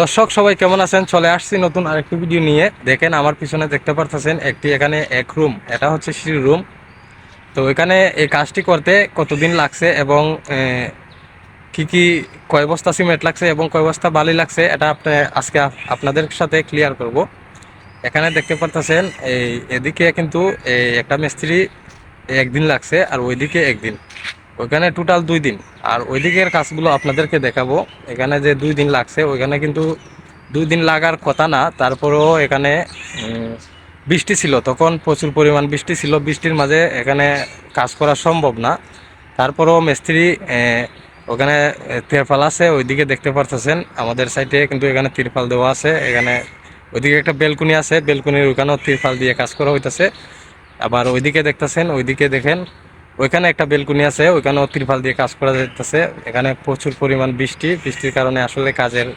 দর্শক, সবাই কেমন আছেন? চলে আসছি নতুন আরেকটি ভিডিও নিয়ে। দেখেন, আমার পিছনে দেখতে পারতেছেন একটি এখানে এক রুম এটা হচ্ছে সিঁড়ি রুম তো এখানে এই কাজটি করতে কতদিন লাগছে এবং কি কি, কয় বস্তা সিমেন্ট লাগছে এবং কয় বস্তা বালি লাগছে, এটা আপনি আজকে আপনাদের সাথে ক্লিয়ার করব। এখানে দেখতে পারতেছেন, এই এদিকে কিন্তু একটা মিস্ত্রি একদিন লাগছে আর ওইদিকে একদিন। ওইখানে টোটাল দুই দিন। আর ওইদিকের কাজগুলো আপনাদেরকে দেখাবো। এখানে যে দুই দিন লাগছে, ওইখানে কিন্তু দুই দিন লাগার কথা না, তারপরেও এখানে বৃষ্টি ছিল। তখন প্রচুর পরিমাণ বৃষ্টি ছিল। বৃষ্টির মাঝে এখানে কাজ করা সম্ভব না। তারপরেও মিস্ত্রি ওখানে তিরপাল আছে। ওইদিকে দেখতে পারতেছেন, আমাদের সাইডে কিন্তু এখানে তিরপাল দেওয়া আছে। এখানে ওইদিকে একটা বেলকুনি আছে। বেলকুনির ওখানেও তিরপাল দিয়ে কাজ করা হইতাছে। আবার ওইদিকে দেখতেছেন, ওইদিকে দেখেন ওইখানে একটা বেলকুনি আছে, ওইখানেও তিরপাল দিয়ে কাজ করা যাইতেছে। এখানে প্রচুর পরিমাণ বৃষ্টি, বৃষ্টির কারণে আসলে কাজের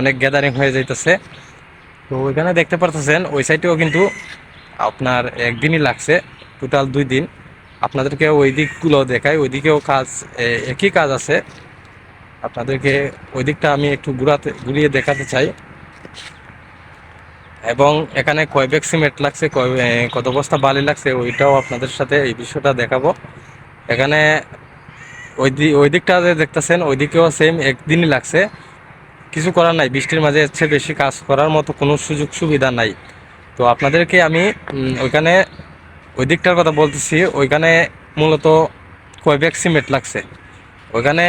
অনেক গ্যাদারিং হয়ে যাইতেছে। তো ওইখানে দেখতে পারতেছেন, ওই সাইডেও কিন্তু আপনার একদিনই লাগছে টোটাল দুই দিন। আপনাদেরকে ওই দিকগুলো দেখাই ওইদিকেও কাজ একই কাজ আছে। আপনাদেরকে ওই দিকটা আমি একটু ঘুরাতে, ঘুরিয়ে দেখাতে চাই। এবং এখানে কয় ব্যাগ সিমেন্ট লাগছে কত বস্তা বালি লাগছে, ওইটাও আপনাদের সাথে এই বিষয়টা দেখাবো। এখানে ওই ওই দিকটা যে দেখতেছেন, ওই দিকেও সেম একদিনই লাগছে। কিছু করার নাই, বৃষ্টির মাঝে হচ্ছে বেশি কাজ করার মতো কোনো সুযোগ সুবিধা নাই। তো আপনাদেরকে আমি ওইখানে ওই দিকটার কথা বলতেছি, ওইখানে মূলত কয় ব্যাগ সিমেন্ট লাগছে। ওইখানে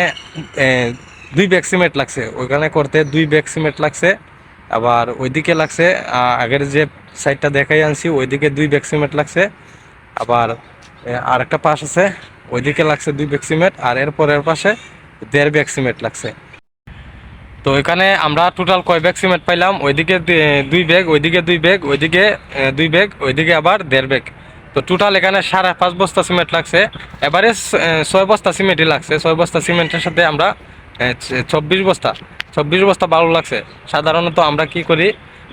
দুই ব্যাগ সিমেন্ট লাগছে। ওইখানে করতে দুই ব্যাগ সিমেন্ট লাগছে। আবার ওইদিকে লাগছে আগের যে সাইডটা দেখাই আনছি, ওইদিকে দুই ব্যাগ সিমেন্ট লাগছে। আবার আর একটা পাশ আছে, ওইদিকে লাগছে দুই ব্যাগ সিমেন্ট আর এর পরের পাশে দেড় ব্যাগ সিমেন্ট লাগছে। তো এখানে আমরা টোটাল কয় ব্যাগ সিমেন্ট পাইলাম? ওইদিকে দুই ব্যাগ ওইদিকে দুই ব্যাগ ওইদিকে দুই ব্যাগ ওইদিকে আবার দেড় ব্যাগ তো টোটাল এখানে সাড়ে পাঁচ বস্তা সিমেন্ট লাগছে। এবারে ছয় বস্তা সিমেন্টই লাগছে। ছয় বস্তা সিমেন্টের সাথে আমরা চব্বিশ বস্তা। চব্বিশ বস্তা বালু লাগছে। সাধারণত আমরা কি করি,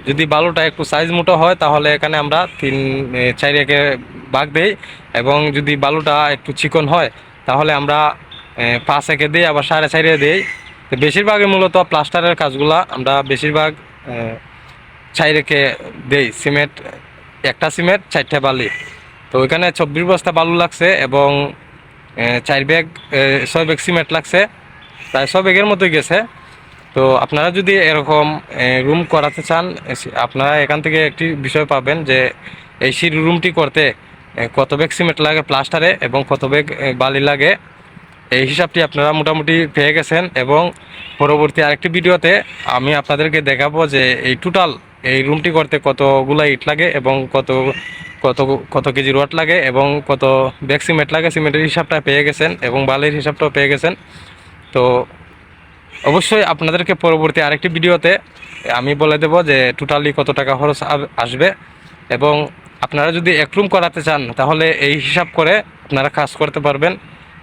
যদি বালুটা একটু সাইজ মোটো হয়, তাহলে এখানে আমরা তিন চার একে ভাগ দেই এবং যদি বালুটা একটু চিকন হয়, তাহলে আমরা পাঁচ একে দিই, আবার সাড়ে চারে দিই। বেশিরভাগই মূলত প্লাস্টারের কাজগুলা আমরা বেশিরভাগ চাই রেখে দেই। সিমেন্ট, একটা সিমেন্ট, চারটে বালি। তো ওইখানে চব্বিশ বস্তা বালু লাগছে এবং চার ব্যাগ ছয় ব্যাগ সিমেন্ট লাগছে। প্রায় সব ব্যাগের মতোই গেছে। তো আপনারা যদি এরকম রুম করাতে চান আপনারা এখান থেকে একটি বিষয় পাবেন যে, এই সিঁড়ি রুমটি করতে কত ব্যাগ সিমেন্ট লাগে প্লাস্টারে এবং কত ব্যাগ বালি লাগে, এই হিসাবটি আপনারা মোটামুটি পেয়ে গেছেন এবং পরবর্তী আরেকটি ভিডিওতে আমি আপনাদেরকে দেখাবো যে, এই টোটাল এই রুমটি করতে কতগুলা ইট লাগে এবং কত কত কত কেজি রড লাগে এবং কত ব্যাগ সিমেন্ট লাগে। সিমেন্টের হিসাবটা পেয়ে গেছেন এবং বালির হিসাবটাও পেয়ে গেছেন। তো অবশ্যই আপনাদেরকে পরবর্তী আরেকটি ভিডিওতে আমি বলে দেব যে টোটালি কত টাকা খরচ আসবে। এবং আপনারা যদি এক রুম করাতে চান, তাহলে এই হিসাব করে আপনারা কাজ করতে পারবেন।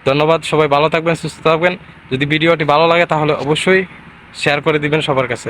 ধন্যবাদ, সবাই ভালো থাকবেন, সুস্থ থাকবেন। যদি ভিডিওটি ভালো লাগে, তাহলে অবশ্যই শেয়ার করে দিবেন সবার কাছে।